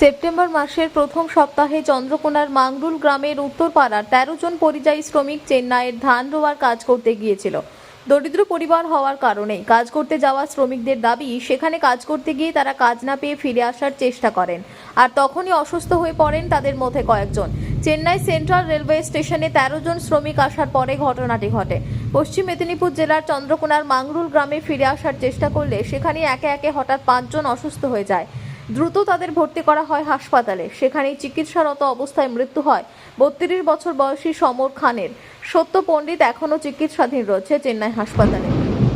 September মাসের প্রথম সপ্তাহে চন্দ্রকোনার মাংরুল গ্রামের উত্তরপাড়ার তেরো জন পরিযায়ী শ্রমিক চেন্নাইয়ের ধান রোয়ার কাজ করতে গিয়েছিল। দরিদ্র পরিবার হওয়ার কারণে কাজ করতে যাওয়া শ্রমিকদের দাবি, সেখানে কাজ করতে গিয়ে তারা কাজ না পেয়ে ফিরে আসার চেষ্টা করেন। আর তখনই অসুস্থ হয়ে পড়েন তাদের মধ্যে কয়েকজন। চেন্নাই সেন্ট্রাল রেলওয়ে স্টেশনে তেরো জন শ্রমিক আসার পরে ঘটনাটি ঘটে। পশ্চিম মেদিনীপুর জেলার চন্দ্রকোনার মাংরুল গ্রামে ফিরে আসার চেষ্টা করলে সেখানে একে একে হঠাৎ পাঁচজন অসুস্থ হয়ে যায়। দ্রুত তাদের ভর্তি করা হয় হাসপাতালে। সেখানেই চিকিৎসারত অবস্থায় মৃত্যু হয় বত্রিশ বছর বয়সী সমর খানের। সত্য পণ্ডিত এখনও চিকিৎসাধীন রয়েছে চেন্নাই হাসপাতালে।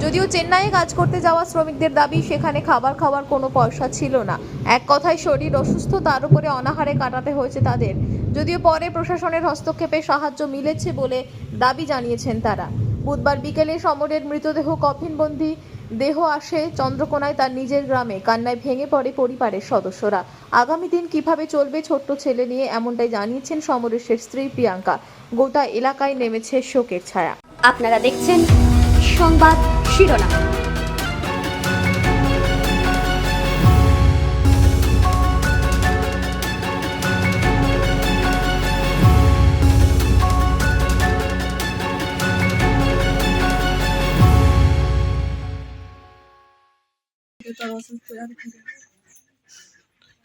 যদিও চেন্নাইয়ে কাজ করতে যাওয়া শ্রমিকদের দাবি, সেখানে খাবার খাওয়ার কোনো পয়সা ছিল না। এক কথায় শরীর অসুস্থ, তার উপরে অনাহারে কাটাতে হয়েছে তাদের। যদিও পরে প্রশাসনের হস্তক্ষেপে সাহায্য মিলেছে বলে দাবি জানিয়েছেন তারা। বুধবার বিকেলে সমরের মৃতদেহ কফিনবন্দি দেহ আসে চন্দ্রকোনায় তার নিজের গ্রামে। কান্নায় ভেঙে পড়ে পরিবারের সদস্যরা। আগামী দিন কীভাবে চলবে ছোট্ট ছেলে নিয়ে এমনটাই জানিয়েছেন সমরেশের স্ত্রী প্রিয়াঙ্কা। গোটা এলাকায় নেমেছে শোকের ছায়া। আপনারা দেখছেন সংবাদ শিরোনাম।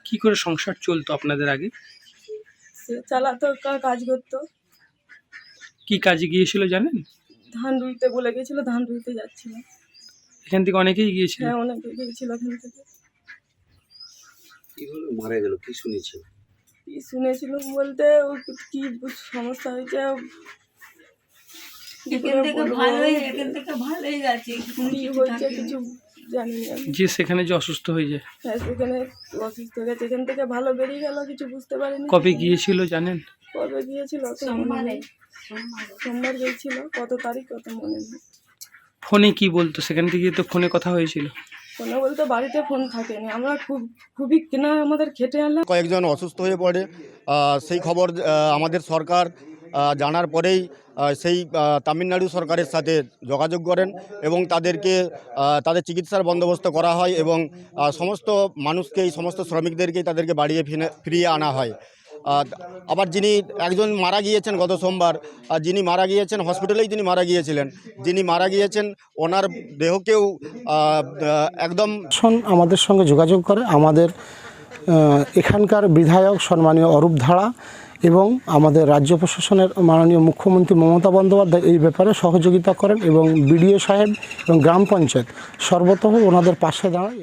কি করে সংসার চলতো আপনাদের আগে? সে চালাতো কা- কাজ করতো। কি কাজে গিয়েছিল জানেন? ধান রুইতে বলে গেছিল ধান রুইতে যাচ্ছিল। এখান থেকে অনেকেই গিয়েছিল? হ্যাঁ অনেকে গিয়েছিল ওখান থেকে। কীভাবে মারা গেল কি শুনেছেন? কি শুনেছিল বলতে ও কি সমস্যা হয়েছে যে সেখানে যে অসুস্থ হয়ে যায়। হ্যাঁ সেখানে অসুস্থ হয়ে গেছে। এখান থেকে ভালো বেরিয়ে গেল কিছু বুঝতে পারিনি। কবে গিয়েছিল জানেন? কবে গিয়েছিল? অত নেই। সোমবার। গিয়েছিল? কত তারিখ কত মনে নেই। ফোনে কি বলতো? সেখান থেকে তো ফোনে কথা হয়েছিল। ফোনে বলতে বাড়িতে ফোন থাকেনি। আমরা খুব খুবই কেনা আমাদের খেটে আনলাম। কয়েকজন অসুস্থ হয়ে পড়ে। সেই খবর আমাদের সরকার জানার পরেই সেই তামিলনাড়ু সরকারের সাথে যোগাযোগ করেন এবং তাদেরকে তাদের চিকিৎসার বন্দোবস্ত করা হয় এবং সমস্ত মানুষকেই সমস্ত শ্রমিকদেরকেই তাদেরকে বাড়িয়ে ফিরিয়ে আনা হয়। আবার যিনি একজন মারা গিয়েছেন গত সোমবার যিনি মারা গিয়েছেন, হসপিটালেই তিনি মারা গিয়েছিলেন। যিনি মারা গিয়েছেন, ওনার দেহকেও একদম আমাদের সঙ্গে যোগাযোগ করে, আমাদের এখানকার বিধায়ক সম্মানীয় অরূপ ধারা এবং আমাদের রাজ্য প্রশাসনের মাননীয় মুখ্যমন্ত্রী মমতা বন্দ্যোপাধ্যায় এই ব্যাপারে সহযোগিতা করেন এবং বিডিও সাহেব এবং গ্রাম পঞ্চায়েত সর্বতভাবে ওনাদের পাশে দাঁড়ায়।